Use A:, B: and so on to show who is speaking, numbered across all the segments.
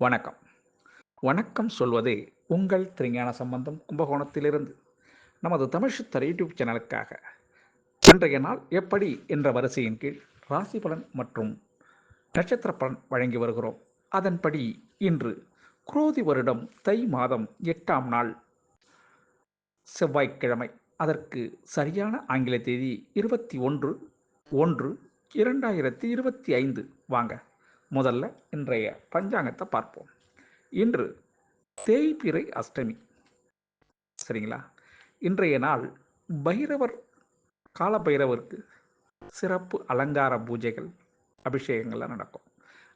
A: வணக்கம். வணக்கம் சொல்வதே உங்கள் திருஞான சம்பந்தம் கும்பகோணத்திலிருந்து. நமது தமிழ் சித்தர் யூடியூப் சேனலுக்காக. இன்றைய நாள் எப்படி என்ற வரிசையின் கீழ் ராசி பலன் மற்றும் நட்சத்திர பலன் வழங்கி வருகிறோம். அதன்படி இன்று குரோதி வருடம் தை மாதம் எட்டாம் நாள் செவ்வாய்க்கிழமை. அதற்கு சரியான ஆங்கில தேதி இருபத்தி ஒன்று ஒன்று இரண்டாயிரத்தி இருபத்தி ஐந்து. வாங்க. முதல்ல இன்றைய பஞ்சாங்கத்தை பார்ப்போம். இன்று தேய்பிறை அஷ்டமி. சரிங்களா? இன்றைய நாள் பைரவர் கால பைரவருக்கு சிறப்பு அலங்கார பூஜைகள் அபிஷேகங்கள்லாம் நடக்கும்.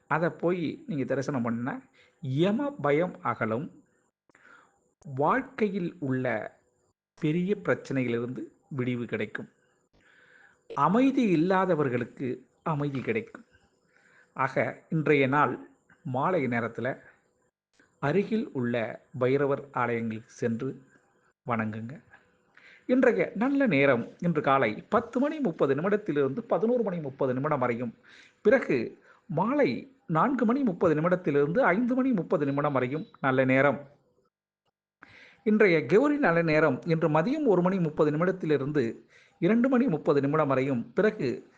A: அதை போய் நீங்கள் தரிசனம் பண்ண யம பயம் அகலும். வாழ்க்கையில் உள்ள பெரிய பிரச்சனையிலிருந்து விடிவு கிடைக்கும். அமைதி இல்லாதவர்களுக்கு அமைதி கிடைக்கும். ஆக இன்றைய நாள் மாலை நேரத்தில் அருகில் உள்ள பைரவர் ஆலயங்களுக்கு சென்று வணங்குங்க. இன்றைய நல்ல நேரம். இன்று காலை பத்து மணி முப்பது நிமிடத்திலிருந்து பதினோரு மணி முப்பது நிமிடம் வரையும். பிறகு மாலை நான்கு மணி முப்பது நிமிடத்திலிருந்து ஐந்து மணி முப்பது நிமிடம் வரையும் நல்ல நேரம். இன்றைய கௌரி நல்ல நேரம். இன்று மதியம் ஒரு மணி முப்பது நிமிடத்திலிருந்து இரண்டு மணி முப்பது நிமிடம் வரையும். பிறகு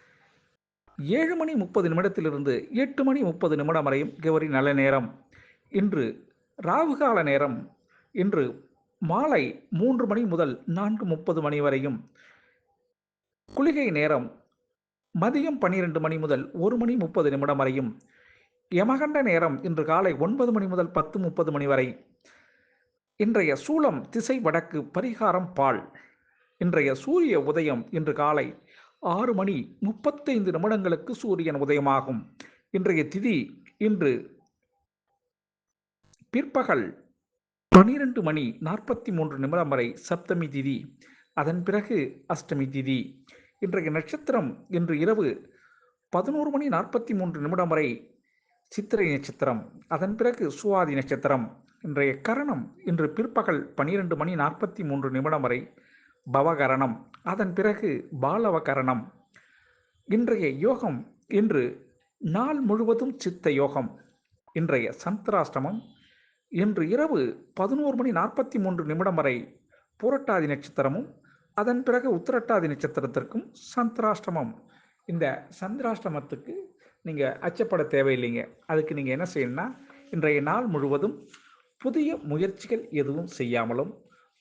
A: ஏழு மணி முப்பது நிமிடத்திலிருந்து எட்டு மணி முப்பது நிமிடம் வரையும் கௌரி நல்ல நேரம். இன்று ராவுகால நேரம். இன்று மாலை மூன்று மணி முதல் நான்கு முப்பது மணி வரையும். குளிகை நேரம். மதியம் பன்னிரெண்டு மணி முதல் ஒரு மணி முப்பது நிமிடம் வரையும். யமகண்ட நேரம் இன்று காலை ஒன்பது மணி முதல் பத்து முப்பது மணி வரை. இன்றைய சூளம் திசை வடக்கு பரிகாரம் பால். இன்றைய சூரிய உதயம் இன்று காலை ஆறு மணி முப்பத்தைந்து நிமிடங்களுக்கு சூரியன் உதயமாகும். இன்றைய திதி இன்று பிற்பகல் பனிரெண்டு மணி நாற்பத்தி மூன்று நிமிடம் வரை சப்தமி திதி. அதன் பிறகு அஷ்டமி திதி. இன்றைய நட்சத்திரம் இன்று இரவு பதினோரு மணி நாற்பத்தி மூன்று நிமிடம் வரை சித்திரை நட்சத்திரம். அதன் பிறகு சுவாதி நட்சத்திரம். இன்றைய கரணம் இன்று பிற்பகல் பனிரெண்டு மணி நாற்பத்தி மூன்று நிமிடம் வரை பவகரணம். அதன் பிறகு பாலவகரணம். இன்றைய யோகம் இன்று நாள் முழுவதும் சித்த யோகம். இன்றைய சந்திராஷ்டமம் இன்று இரவு பதினோரு மணி நாற்பத்தி மூன்று நிமிடம் வரை புரட்டாதி நட்சத்திரமும் அதன் பிறகு உத்திரட்டாதி நட்சத்திரத்திற்கும் சந்திராஷ்டமம். இந்த சந்திராஷ்டமத்துக்கு நீங்கள் அச்சப்பட தேவையில்லைங்க. அதுக்கு நீங்கள் என்ன செய்யணும்னா இன்றைய நாள் முழுவதும் புதிய முயற்சிகள் எதுவும் செய்யாமலும்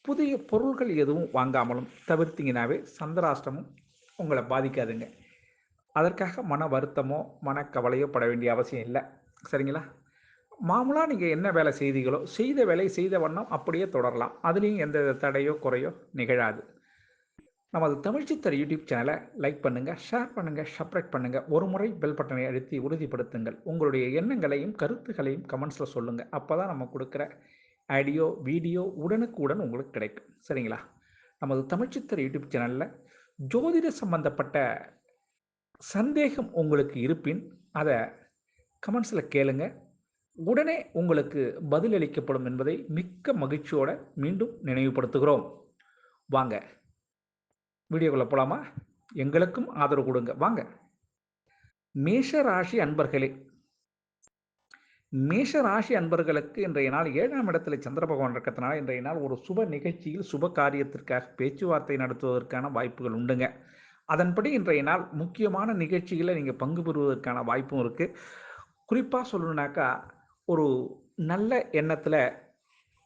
A: புதிய பொருள்கள் எதுவும் வாங்காமலும் தவிர்த்தீங்கனாவே சந்திராஷ்டமும் உங்களை பாதிக்காதுங்க. அதற்காக மன வருத்தமோ மனக்கவலையோ பட வேண்டிய அவசியம் இல்லை. சரிங்களா? மாமூலாக நீங்கள் என்ன வேலை செய்தீங்களோ செய்த வேலை செய்த வண்ணம் அப்படியே தொடரலாம். அதுலேயும் எந்த தடையோ குறையோ நிகழாது. நமது தமிழ்ச்சித்தர் யூடியூப் சேனலை லைக் பண்ணுங்கள் ஷேர் பண்ணுங்கள் சப்ஸ்கிரைப் பண்ணுங்கள் ஒரு முறை பெல் பட்டனை அழுத்தி உறுதிப்படுத்துங்கள். உங்களுடைய எண்ணங்களையும் கருத்துக்களையும் கமெண்ட்ஸில் சொல்லுங்கள் அப்போ தான் நம்ம கொடுக்குற ஆடியோ வீடியோ உடனுக்குடன் உங்களுக்கு கிடைக்கும். சரிங்களா? நமது தமிழ்ச்சித்தர் யூடியூப் சேனலில் ஜோதிட சம்பந்தப்பட்ட சந்தேகம் உங்களுக்கு இருப்பின் அதை கமெண்ட்ஸில் கேளுங்க. உடனே உங்களுக்கு பதிலளிக்கப்படும் என்பதை மிக்க மகிழ்ச்சியோடு மீண்டும் நினைவுபடுத்துகிறோம். வாங்க வீடியோக்குள்ளே போகலாமா எங்களுக்கும் ஆதரவு கொடுங்க. வாங்க. மேஷ ராசி அன்பர்களே மேஷ ராசி அன்பர்களுக்கு இன்றைய நாள் ஏழாம் இடத்துல சந்திர பகவான் இருக்கிறதுனால இன்றைய நாள் ஒரு சுப நிகழ்ச்சியில் சுப காரியத்திற்காக பேச்சுவார்த்தை நடத்துவதற்கான வாய்ப்புகள் உண்டுங்க. அதன்படி இன்றைய நாள் முக்கியமான நிகழ்ச்சிகளை நீங்கள் பங்கு பெறுவதற்கான வாய்ப்பும் இருக்குது குறிப்பாக சொல்லணுனாக்கா ஒரு நல்ல எண்ணத்தில்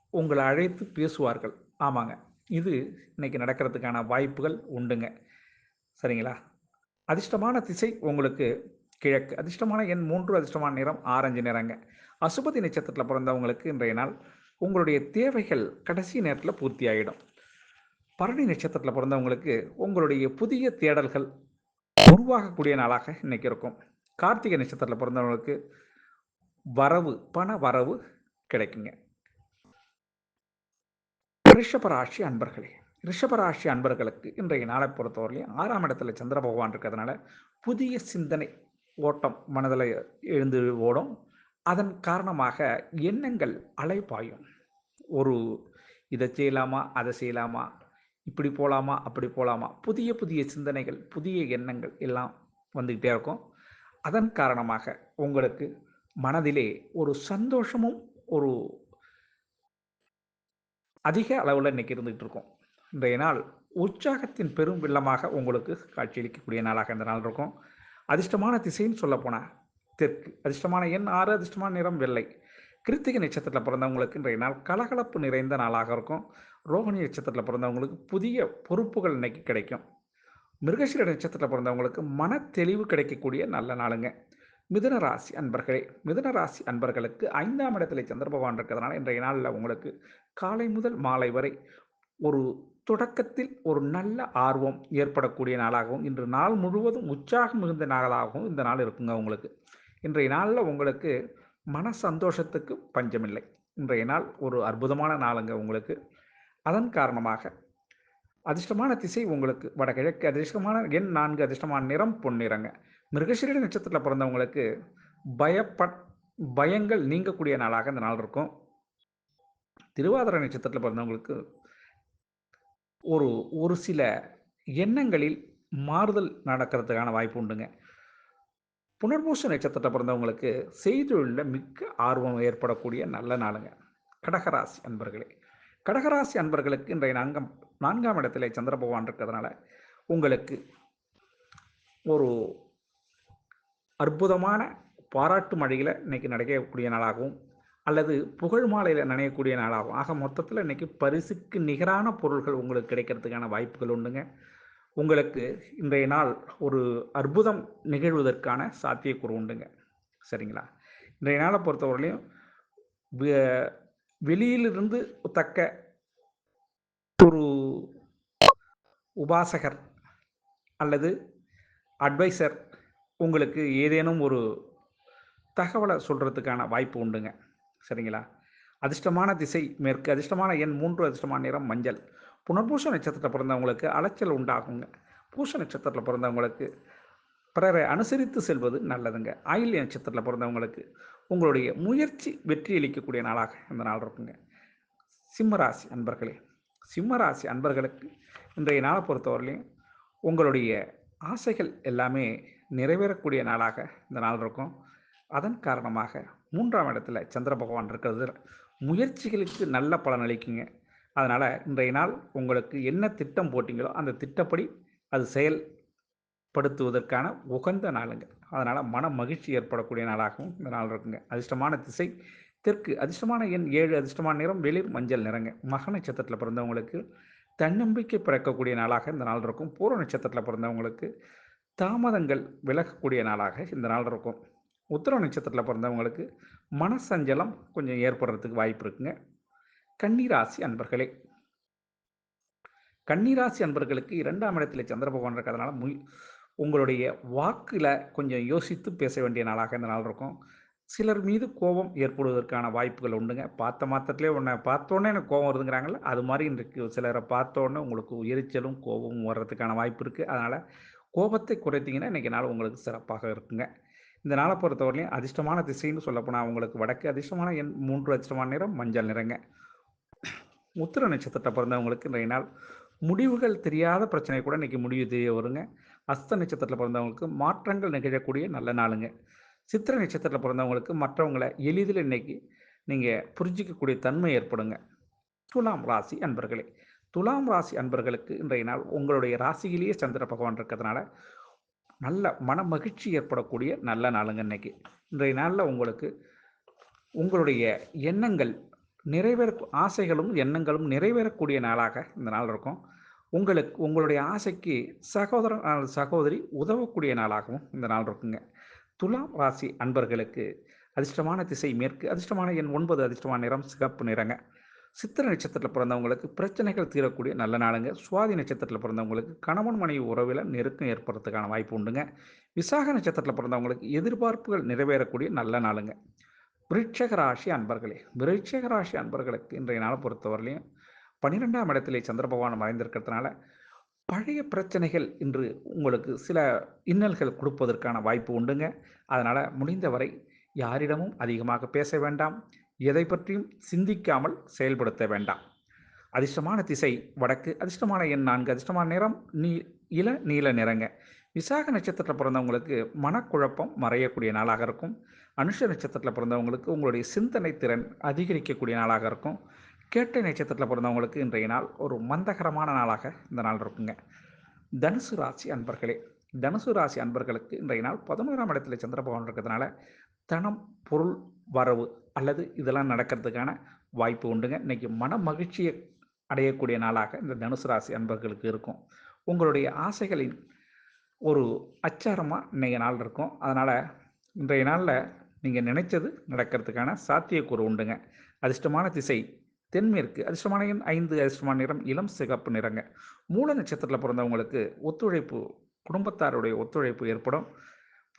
A: உங்களை அழைத்து பேசுவார்கள். ஆமாங்க. இது இன்னைக்கு நடக்கிறதுக்கான வாய்ப்புகள் உண்டுங்க. சரிங்களா? அதிர்ஷ்டமான திசை உங்களுக்கு கிழக்கு. அதிர்ஷ்டமான எண் மூன்று அதிர்ஷ்டமான நிறம் ஆரஞ்சு நிறங்க. அசுபதி நட்சத்திரத்தில் பிறந்தவங்களுக்கு இன்றைய நாள் உங்களுடைய தேவைகள் கடைசி நேரத்தில் பூர்த்தி ஆகிடும் பரணி நட்சத்திரத்தில் பிறந்தவங்களுக்கு உங்களுடைய புதிய தேடல்கள் உருவாகக்கூடிய நாளாக இன்னைக்கு இருக்கும். கார்த்திகை நட்சத்திரத்தில் பிறந்தவங்களுக்கு வரவு பண வரவு கிடைக்குங்க. ரிஷபராசி அன்பர்களே ரிஷபராசி அன்பர்களுக்கு இன்றைய நாளை பொறுத்தவரையிலையும் ஆறாம் இடத்துல சந்திர பகவான் இருக்கிறதுனால புதிய சிந்தனை ஓட்டம் மனதில் எழுந்து ஓடும். அதன் காரணமாக எண்ணங்கள் அலைப்பாயும் ஒரு இதை செய்யலாமா அதை செய்யலாமா இப்படி போகலாமா அப்படி போகலாமா புதிய புதிய சிந்தனைகள் புதிய எண்ணங்கள் எல்லாம் வந்துக்கிட்டே இருக்கும். அதன் காரணமாக உங்களுக்கு மனதிலே ஒரு சந்தோஷமும் ஒரு அதிக அளவில் இன்னைக்கு இருந்துகிட்டு இருக்கும். இன்றைய நாள் உற்சாகத்தின் பெரும் வெள்ளமாக உங்களுக்கு காட்சியளிக்கக்கூடிய நாளாக இந்த நாள் இருக்கும். அதிர்ஷ்டமான திசைன்னு சொல்ல போனால் தெற்கு அதிர்ஷ்டமான எண் ஆறு அதிர்ஷ்டமான நிறம் வெள்ளை. கிருத்திகை நட்சத்திரத்தில் பிறந்தவங்களுக்கு இன்றைய நாள் கலகலப்பு நிறைந்த நாளாக இருக்கும். ரோஹிணி நட்சத்திரத்தில் பிறந்தவங்களுக்கு புதிய பொறுப்புகள் இன்னைக்கு கிடைக்கும். மிருகசீர நட்சத்திரத்தில் பிறந்தவங்களுக்கு மன தெளிவு கிடைக்கக்கூடிய நல்ல நாளுங்க. மிதுன ராசி அன்பர்களே மிதுன ராசி அன்பர்களுக்கு ஐந்தாம் இடத்துல சந்திர பகவான் இருக்கிறதுனால இன்றைய நாளில் உங்களுக்கு காலை முதல் மாலை வரை ஒரு தொடக்கத்தில் ஒரு நல்ல ஆர்வம் ஏற்படக்கூடிய நாளாகவும் இன்று நாள் முழுவதும் உற்சாகம் மிகுந்த நாளாகவும் இந்த நாள் இருக்குங்க உங்களுக்கு. இன்றைய நாளில் உங்களுக்கு மன சந்தோஷத்துக்கு பஞ்சமில்லை. இன்றைய நாள் ஒரு அற்புதமான நாளுங்க உங்களுக்கு. அதன் காரணமாக அதிர்ஷ்டமான திசை உங்களுக்கு வடகிழக்கு அதிர்ஷ்டமான எண் நான்கு அதிர்ஷ்டமான நிறம் பொன்னிறங்க. மிருகசீர நட்சத்திரத்தில் பிறந்தவங்களுக்கு பயப்பட் பயங்கள் நீங்கக்கூடிய நாளாக இந்த நாள் இருக்கும். திருவாதிரை நட்சத்திரத்தில் பிறந்தவங்களுக்கு ஒரு ஒரு சில எண்ணங்களில் மாறுதல் நடக்கிறதுக்கான வாய்ப்பு உண்டுங்க. புனர்பூச நட்சத்திரத்தை பிறந்தவங்களுக்கு செய்தொழிலில் மிக்க ஆர்வம் ஏற்படக்கூடிய நல்ல நாளுங்க. கடகராசி அன்பர்களே கடகராசி அன்பர்களுக்கு இன்றைய நான்காம் நான்காம் இடத்துல சந்திர பகவான் இருக்கிறதுனால உங்களுக்கு ஒரு அற்புதமான பாராட்டு மழையில் இன்னைக்கு நடக்கக்கூடிய நாளாகவும் அல்லது புகழ் மாலையில் நனையக்கூடிய நாளாகும் ஆக மொத்தத்தில் இன்றைக்கி பரிசுக்கு நிகரான பொருள்கள் உங்களுக்கு கிடைக்கிறதுக்கான வாய்ப்புகள் உண்டுங்க. உங்களுக்கு இன்றைய நாள் ஒரு அற்புதம் நிகழ்வதற்கான சாத்தியக்கூறு உண்டுங்க. சரிங்களா? இன்றைய நாளை பொறுத்தவரையிலையும் வெளியிலிருந்து தக்க ஒரு உபாசகர் அல்லது அட்வைசர் உங்களுக்கு ஏதேனும் ஒரு தகவலை சொல்கிறதுக்கான வாய்ப்பு உண்டுங்க. சரிங்களா? அதிர்ஷ்டமான திசை மேற்கு அதிர்ஷ்டமான எண் மூன்று அதிர்ஷ்டமான நிறம் மஞ்சள். புனர்பூச நட்சத்திரத்தில் பிறந்தவங்களுக்கு அலைச்சல் உண்டாகுங்க. பூச நட்சத்திரத்தில் பிறந்தவங்களுக்கு பிறரை அனுசரித்து செல்வது நல்லதுங்க. ஆயில்ய நட்சத்திரத்தில் பிறந்தவங்களுக்கு உங்களுடைய முயற்சி வெற்றி அளிக்கக்கூடிய நாளாக இந்த நாள் இருக்குங்க. சிம்மராசி அன்பர்களே சிம்மராசி அன்பர்களுக்கு இன்றைய நாளை பொறுத்தவரையிலையும் உங்களுடைய ஆசைகள் எல்லாமே நிறைவேறக்கூடிய நாளாக இந்த நாள் இருக்கும். அதன் காரணமாக மூன்றாம் இடத்துல சந்திர பகவான் இருக்கிறது முயற்சிகளுக்கு நல்ல பலன் அளிக்குங்க. அதனால் இன்றைய நாள் உங்களுக்கு என்ன திட்டம் போட்டிங்களோ அந்த திட்டப்படி அது செயல்படுத்துவதற்கான உகந்த நாளுங்க. அதனால் மன மகிழ்ச்சி ஏற்படக்கூடிய நாளாகவும் இந்த நாள் இருக்குங்க. அதிர்ஷ்டமான திசை தெற்கு அதிர்ஷ்டமான எண் ஏழு அதிர்ஷ்டமான நிறம் வெளிர் மஞ்சள் நிறங்க. மக நட்சத்திரத்தில் பிறந்தவங்களுக்கு தன்னம்பிக்கை பிறக்கக்கூடிய நாளாக இந்த நாள் இருக்கும். பூர்வ நட்சத்திரத்தில் பிறந்தவங்களுக்கு தாமதங்கள் விலகக்கூடிய நாளாக இந்த நாள் இருக்கும். உத்தர நட்சத்திரத்தில் பிறந்தவங்களுக்கு மனசஞ்சலம் கொஞ்சம் ஏற்படுறதுக்கு வாய்ப்பு இருக்குங்க. கன்னிராசி அன்பர்களே. கன்னிராசி அன்பர்களுக்கு இரண்டாம் இடத்துல சந்திர பகவான் இருக்கிறதுனால மு உங்களுடைய வாக்கில் கொஞ்சம் யோசித்து பேச வேண்டிய நாளாக இந்த நாள் இருக்கும். சிலர் மீது கோபம் ஏற்படுவதற்கான வாய்ப்புகள் உண்டுங்க. பார்த்த மாத்திரத்திலே உன்னை பார்த்தோன்னே எனக்கு கோபம் வருதுங்கிறாங்கல்ல அது மாதிரி இன்றைக்கு சிலரை பார்த்தோன்னே உங்களுக்கு எரிச்சலும் கோபமும் வர்றதுக்கான வாய்ப்பு இருக்குது அதனால் கோபத்தை குறைத்தீங்கன்னா இன்றைக்கி நாள் உங்களுக்கு சிறப்பாக இருக்குங்க. இந்த நாளை பொறுத்தவரையிலையும் அதிர்ஷ்டமான திசைன்னு சொல்லப்போனால் உங்களுக்கு வடக்கு அதிர்ஷ்டமான எண் மூன்று அதிர்ஷ்டமான நிறம் மஞ்சள் நிறங்க. உத்திர நட்சத்திரத்தை பிறந்தவங்களுக்கு இன்றைய நாள் முடிவுகள் தெரியாத பிரச்சனை கூட இன்றைக்கி முடிவு தெரிய வருங்க. அஸ்த நட்சத்திரத்தில் பிறந்தவங்களுக்கு மாற்றங்கள் நிகழக்கூடிய நல்ல நாளுங்க. சித்திர நட்சத்திரத்தில் பிறந்தவங்களுக்கு மற்றவங்களை எளிதில் இன்னைக்கு நீங்கள் புரிஞ்சிக்கக்கூடிய தன்மை ஏற்படுங்க. துலாம் ராசி அன்பர்களே துலாம் ராசி அன்பர்களுக்கு இன்றைய நாள் உங்களுடைய ராசியிலேயே சந்திர பகவான் இருக்கிறதுனால நல்ல மன மகிழ்ச்சி ஏற்படக்கூடிய நல்ல நாளுங்க இன்னைக்கு இன்றைய நாளில் உங்களுக்கு உங்களுடைய எண்ணங்கள் நிறைவேற ஆசைகளும் எண்ணங்களும் நிறைவேறக்கூடிய நாளாக இந்த நாள் இருக்கும். உங்களுக்கு உங்களுடைய ஆசைக்கு சகோதரன் சகோதரி உதவக்கூடிய நாளாகவும் இந்த நாள் இருக்குங்க. துலாம் ராசி அன்பர்களுக்கு அதிர்ஷ்டமான திசை மேற்கு அதிர்ஷ்டமான எண் ஒன்பது அதிர்ஷ்டமான நிறம் சிகப்பு நிறங்க. சித்திர நட்சத்திரத்தில் பிறந்தவங்களுக்கு பிரச்சனைகள் தீரக்கூடிய நல்ல நாளுங்க. சுவாதி நட்சத்திரத்தில் பிறந்தவங்களுக்கு கணவன் மனைவி உறவில் நெருக்கம் ஏற்படுறதுக்கான வாய்ப்பு உண்டுங்க. விசாக நட்சத்திரத்தில் பிறந்தவங்களுக்கு எதிர்பார்ப்புகள் நிறைவேறக்கூடிய நல்ல நாளுங்க. விருட்சக ராசி அன்பர்களே விருட்சக ராசி அன்பர்களுக்கு இன்றைய நாளை பொறுத்தவரையிலையும் பன்னிரெண்டாம் இடத்திலே சந்திர பகவான் மறைந்திருக்கிறதுனால பழைய பிரச்சனைகள் இன்று உங்களுக்கு சில இன்னல்கள் கொடுப்பதற்கான வாய்ப்பு உண்டுங்க. அதனால் முடிந்தவரை யாரிடமும் அதிகமாக பேச வேண்டாம். எதை பற்றியும் சிந்திக்காமல் செயல்படுத்த வேண்டாம். அதிர்ஷ்டமான திசை வடக்கு அதிர்ஷ்டமான எண் நான்கு அதிர்ஷ்டமான நிறம் நீ இள நீல நிறங்க. விசாக நட்சத்திரத்தில் பிறந்தவங்களுக்கு மனக்குழப்பம் மறையக்கூடிய நாளாக இருக்கும். அனுஷ நட்சத்திரத்தில் பிறந்தவங்களுக்கு உங்களுடைய சிந்தனை திறன் அதிகரிக்கக்கூடிய நாளாக இருக்கும். கேட்டை நட்சத்திரத்தில் பிறந்தவங்களுக்கு இன்றைய நாள் ஒரு மந்தகரமான நாளாக இந்த நாள் இருக்குங்க. தனுசு ராசி அன்பர்களே தனுசு ராசி அன்பர்களுக்கு இன்றைய நாள் பதினோராம் இடத்துல சந்திர பகவான் இருக்கிறதுனால தனம் பொருள் வரவு அல்லது இதெல்லாம் நடக்கிறதுக்கான வாய்ப்பு உண்டுங்க. இன்றைக்கி மன மகிழ்ச்சியை அடையக்கூடிய நாளாக இந்த தனுசு ராசி அன்பர்களுக்கு இருக்கும். உங்களுடைய ஆசைகளின் ஒரு அச்சாரமாக இன்றைய நாள் இருக்கும். அதனால் இன்றைய நாளில் நீங்கள் நினைச்சது நடக்கிறதுக்கான சாத்தியக்கூறு உண்டுங்க. அதிர்ஷ்டமான திசை தென்மேற்கு அதிர்ஷ்டமான எண் ஐந்து அதிர்ஷ்டமான நிறம் இளம் சிகப்பு நிறங்க. மூல நட்சத்திரத்தில் பிறந்தவங்களுக்கு ஒத்துழைப்பு குடும்பத்தாருடைய ஒத்துழைப்பு ஏற்படும்.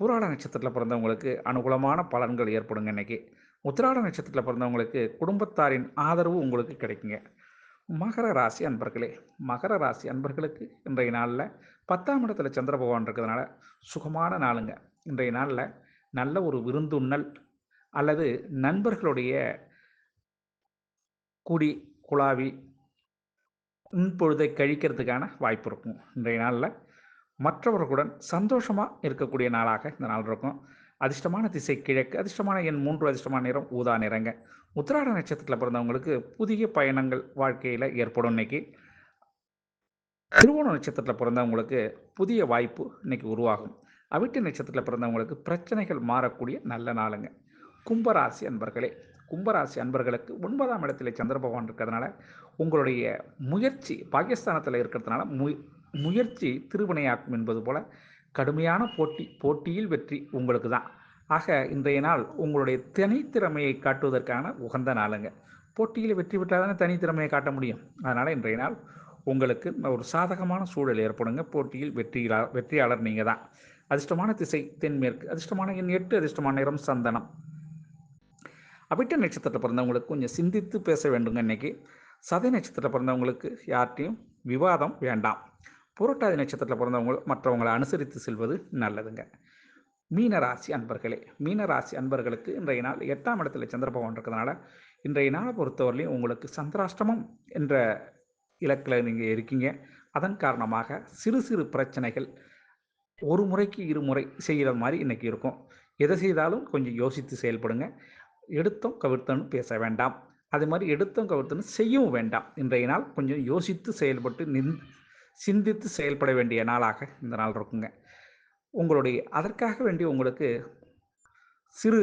A: பூராட நட்சத்திரத்தில் பிறந்தவங்களுக்கு அனுகூலமான பலன்கள் ஏற்படுங்க இன்னைக்கு. உத்திராட நட்சத்திரத்தில் பிறந்தவங்களுக்கு குடும்பத்தாரின் ஆதரவு உங்களுக்கு கிடைக்குங்க. மகர ராசி அன்பர்களே மகர ராசி அன்பர்களுக்கு இன்றைய நாளில் பத்தாம் இடத்துல சந்திர பகவான் இருக்கிறதுனால சுகமான நாளுங்க. இன்றைய நாளில் நல்ல ஒரு விருந்துண்ணல் அல்லது நண்பர்களுடைய கூடி குழாவி பொழுதை கழிக்கிறதுக்கான வாய்ப்பு இருக்கும். இன்றைய நாளில் மற்றவர்களுடன் சந்தோஷமாக இருக்கக்கூடிய நாளாக இந்த நாள் இருக்கும். அதிர்ஷ்டமான திசை கிழக்கு அதிர்ஷ்டமான எண் மூன்று அதிர்ஷ்டமான நிறம் ஊதா நிறங்க. உத்திராட நட்சத்திரத்தில் பிறந்தவங்களுக்கு புதிய பயணங்கள் வாழ்க்கையில் ஏற்படும் இன்னைக்கு. திருவோண நட்சத்திரத்தில் பிறந்தவங்களுக்கு புதிய வாய்ப்பு இன்னைக்கு உருவாகும். அவிட்ட நட்சத்திரத்தில் பிறந்தவங்களுக்கு பிரச்சனைகள் மாறக்கூடிய நல்ல நாளுங்க. கும்பராசி அன்பர்களே கும்பராசி அன்பர்களுக்கு ஒன்பதாம் இடத்துல சந்திர பகவான் இருக்கிறதுனால உங்களுடைய முயற்சி பாகிஸ்தானத்தில் இருக்கிறதுனால மு முயற்சி திருவினையாக்கும் என்பது போல கடுமையான போட்டி போட்டியில் வெற்றி உங்களுக்கு தான். ஆக இன்றைய நாள் உங்களுடைய தனித்திறமையை காட்டுவதற்கான உகந்த நாளுங்க. போட்டியில் வெற்றி பெற்றால் தானே தனித்திறமையை காட்ட முடியும். அதனால் இன்றைய நாள் உங்களுக்கு ஒரு சாதகமான சூழல் ஏற்படுங்க. போட்டியில் வெற்றியாளர் வெற்றியாளர் நீங்கள் தான். அதிர்ஷ்டமான திசை தென்மேற்கு அதிர்ஷ்டமான எண் எட்டு அதிர்ஷ்டமான நிறம் சந்தனம். அபிட்ட நட்சத்திரத்தில் பிறந்தவங்களுக்கு கொஞ்சம் சிந்தித்து பேச வேண்டுங்க இன்னைக்கு. சதை நட்சத்திரத்தில் பிறந்தவங்களுக்கு யார்ட்டையும் விவாதம் வேண்டாம். புரட்டாதி நட்சத்திரத்தில் பிறந்தவங்க மற்றவங்களை அனுசரித்து செல்வது நல்லதுங்க. மீனராசி அன்பர்களே மீனராசி அன்பர்களுக்கு இன்றைய நாள் எட்டாம் இடத்துல சந்திர பகவான் இருக்கிறதுனால இன்றைய நாளை பொறுத்தவரையிலையும் உங்களுக்கு சந்திராஷ்டமம் என்ற இலக்கில் நீங்கள் இருக்கீங்க. அதன் காரணமாக சிறு சிறு பிரச்சனைகள் ஒரு முறைக்கு இருமுறை செய்கிற மாதிரி இன்றைக்கி இருக்கும். எதை செய்தாலும் கொஞ்சம் யோசித்து செயல்படுங்க. எடுத்தோம் கவிர்த்தன்னு பேச வேண்டாம். அதே மாதிரி எடுத்தோம் கவிர்த்தன்னு செய்யவும் வேண்டாம். இன்றைய நாள் கொஞ்சம் யோசித்து செயல்பட்டு நின் சிந்தித்து செயல்பட வேண்டிய நாளாக இந்த நாள் இருக்குங்க. உங்களுடைய அதற்காக வேண்டி உங்களுக்கு சிறு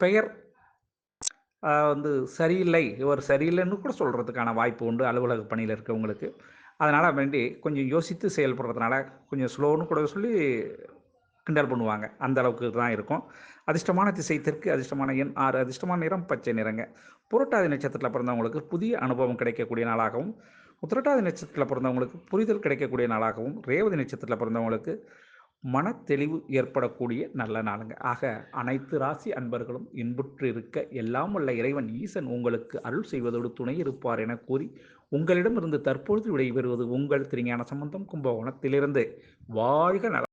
A: பெயர் வந்து சரியில்லை இவர் சரியில்லைன்னு கூட சொல்கிறதுக்கான வாய்ப்பு உண்டு அலுவலக பணியில் இருக்கவங்களுக்கு. அதனால் வேண்டி கொஞ்சம் யோசித்து செயல்படுறதுனால கொஞ்சம் ஸ்லோன்னு கூட சொல்லி கிண்டல் பண்ணுவாங்க. அந்த அளவுக்கு தான் இருக்கும். அதிர்ஷ்டமான திசை தெற்கு அதிர்ஷ்டமான எண் ஆறு அதிர்ஷ்டமான நிறம் பச்சை நிறங்க. புரட்டாதி நட்சத்திரத்தில் பிறந்தவங்களுக்கு புதிய அனுபவம் கிடைக்கக்கூடிய நாளாகவும் உத்திரட்டாதி நட்சத்திரத்தில் பிறந்தவங்களுக்கு புரிதல் கிடைக்கக்கூடிய நாளாகவும் ரேவதி நட்சத்திரத்தில் பிறந்தவங்களுக்கு மன தெளிவு ஏற்படக்கூடிய நல்ல நாளுங்க. ஆக அனைத்து ராசி அன்பர்களும் இன்புற்று இருக்க எல்லாம் உள்ள இறைவன் ஈசன் உங்களுக்கு அருள் செய்வதோடு துணை இருப்பார் என கூறி உங்களிடமிருந்து தற்பொழுது விடைபெறுவது உங்கள் திருஞான சம்பந்தம் கும்பகோணத்திலிருந்து. வாழ்க நல